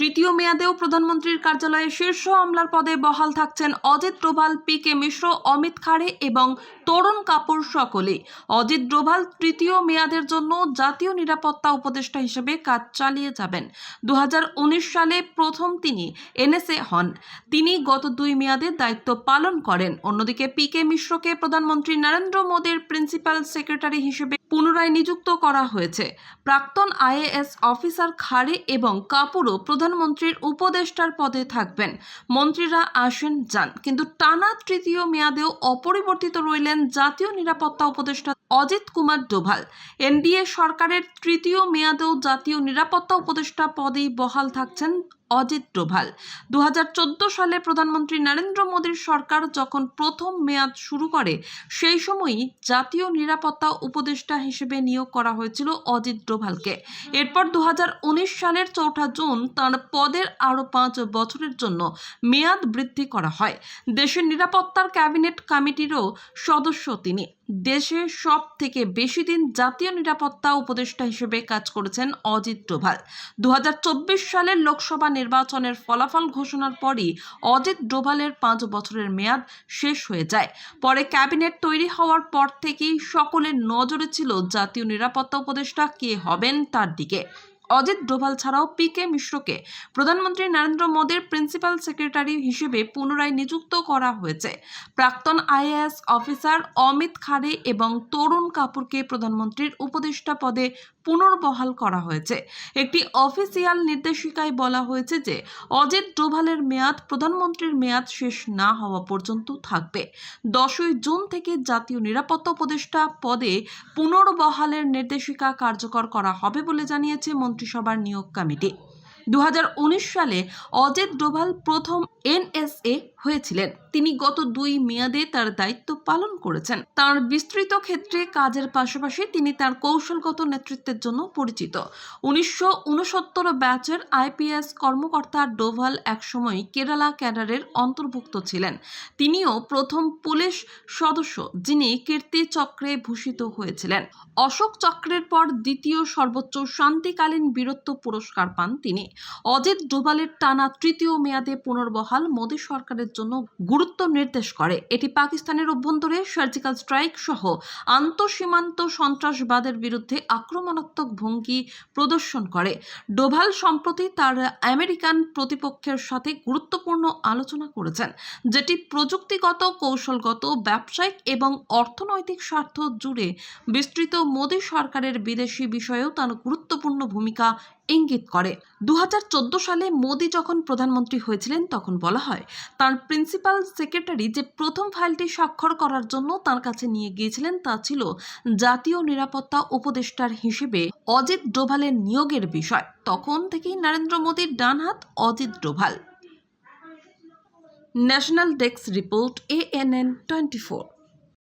তৃতীয় মেয়াদেও প্রধানমন্ত্রীর কার্যালয়ে শীর্ষ আমলার পদে বহাল থাকছেন অজিত ডোভাল, পি কে মিশ্র, অমিত খাড়ে এবং তরুণ কাপুর সকলে অজিত ডোভাল তৃতীয় মেয়াদের জন্য জাতীয় নিরাপত্তা উপদেষ্টা হিসেবে কাজ চালিয়ে যাবেন। দু হাজার উনিশ সালে প্রথম তিনি এনএসএ হন। তিনি গত দুই মেয়াদে দায়িত্ব পালন করেন। অন্যদিকে পি কে মিশ্রকে প্রধানমন্ত্রী নরেন্দ্র মোদীর প্রিন্সিপাল সেক্রেটারি হিসেবে পুনরায় নিযুক্ত করা হয়েছে। প্রাক্তন আইএএস অফিসার খাড়ে এবং কাপুরও প্রধানমন্ত্রীর উপদেষ্টার পদে থাকবেন। মন্ত্রীরা আসেন যান, কিন্তু টানা তৃতীয় মেয়াদেও অপরিবর্তিত রইলেন জাতীয় নিরাপত্তা উপদেষ্টা অজিত কুমার ডোভাল। এনডিএ সরকারের তৃতীয় মেয়াদেও জাতীয় নিরাপত্তা উপদেষ্টা পদেই বহাল থাকছেন অজিত ডোভাল। দু হাজার চোদ্দ সালে প্রধানমন্ত্রী নরেন্দ্র মোদীর সরকার যখন প্রথম মেয়াদ শুরু করে, সেই সময়ই জাতীয় নিরাপত্তা উপদেষ্টা হিসেবে নিয়োগ করা হয়েছিল অজিত ডোভালকে। এরপর দু হাজার উনিশ সালের চৌঠা জুন তার পদের আরও পাঁচ বছরের জন্য মেয়াদ বৃদ্ধি করা হয়। দেশের নিরাপত্তার ক্যাবিনেট কমিটিরও সদস্য তিনি। দেশে সব থেকে বেশি দিন জাতীয় নিরাপত্তা উপদেষ্টা হিসেবে কাজ করেছেন অজিত ডোভাল। দু হাজার চব্বিশ সালের লোকসভা নির্বাচনের ফলাফল ঘোষণার পরই অজিত ডোভালের পাঁচ বছরের মেয়াদ শেষ হয়ে যায়। পরে ক্যাবিনেট তৈরি হওয়ার পর থেকেই সকলের নজরে ছিল জাতীয় নিরাপত্তা উপদেষ্টা কে হবেন তার দিকে। অজিত ডোভাল ছাড়াও পি কে মিশ্রকে প্রধানমন্ত্রী নরেন্দ্র মোদীর প্রিন্সিপাল সেক্রেটারি হিসেবে পুনরায় নিযুক্ত করা হয়েছে। প্রাক্তন আইএএস অফিসার অমিত খাড়ে এবং তরুণ কাপুরকে প্রধানমন্ত্রীর উপদেষ্টা পদে পুনর্বহাল করা হয়েছে। একটি অফিসিয়াল নির্দেশিকায় বলা হয়েছে যে, অজিত ডোভালের মেয়াদ, প্রধানমন্ত্রীর মেয়াদ শেষ না হওয়া পর্যন্ত থাকবে। দশই জুন থেকে জাতীয় নিরাপত্তা উপদেষ্টা পদে পুনর্বহালের নির্দেশিকা কার্যকর করা হবে বলে জানিয়েছে মন্ত্রিসভার নিয়োগ কমিটি। দু হাজার উনিশ সালে অজিত ডোভাল প্রথম এনএসএ হয়েছিলেন। তিনি গত দুই মেয়াদে তার দায়িত্ব পালন করেছেন। তার বিস্তৃত ক্ষেত্রে কাজের পাশাপাশি তিনি তার কৌশলগত নেতৃত্বের জন্য পরিচিত। উনিশশো উনসত্তর ব্যাচের আইপিএস কর্মকর্তা ডোভাল একসময় কেরালা ক্যাডারের অন্তর্ভুক্ত ছিলেন। তিনিও প্রথম পুলিশ সদস্য, যিনি কীর্তি চক্রে ভূষিত হয়েছিলেন। অশোক চক্রের পর দ্বিতীয় সর্বোচ্চ শান্তিকালীন বীরত্ব পুরস্কার পান তিনি। অজিত ডোভালের টানা তৃতীয় মেয়াদে পুনর্বহাল মোদী সরকারের জন্য গুরুত্ব নির্দেশ করে। এটি পাকিস্তানের অভ্যন্তরে সার্জিক্যাল স্ট্রাইক সহ আন্তঃসীমান্ত সন্ত্রাসবাদের বিরুদ্ধে আক্রমণাত্মক ভঙ্গি প্রদর্শন করে। ডোভাল সম্প্রতি তার আমেরিকান প্রতিপক্ষের সাথে গুরুত্বপূর্ণ আলোচনা করেছেন, যেটি প্রযুক্তিগত, কৌশলগত, ব্যবসায়িক এবং অর্থনৈতিক স্বার্থ জুড়ে বিস্তৃত মোদী সরকারের বিদেশি বিষয়েও তার গুরুত্বপূর্ণ ভূমিকা ইঙ্গিত করে। দু হাজার চোদ্দ সালে মোদী যখন প্রধানমন্ত্রী হয়েছিলেন, তখন বলা হয়, তার প্রিন্সিপাল সেক্রেটারি যে প্রথম ফাইলটি স্বাক্ষর করার জন্য তার কাছে নিয়ে গিয়েছিলেন, তা ছিল জাতীয় নিরাপত্তা উপদেষ্টার হিসেবে অজিত ডোভালের নিয়োগের বিষয়। তখন থেকেই নরেন্দ্র মোদীর ডান হাত Ajit Doval. National desk report ANN twenty four.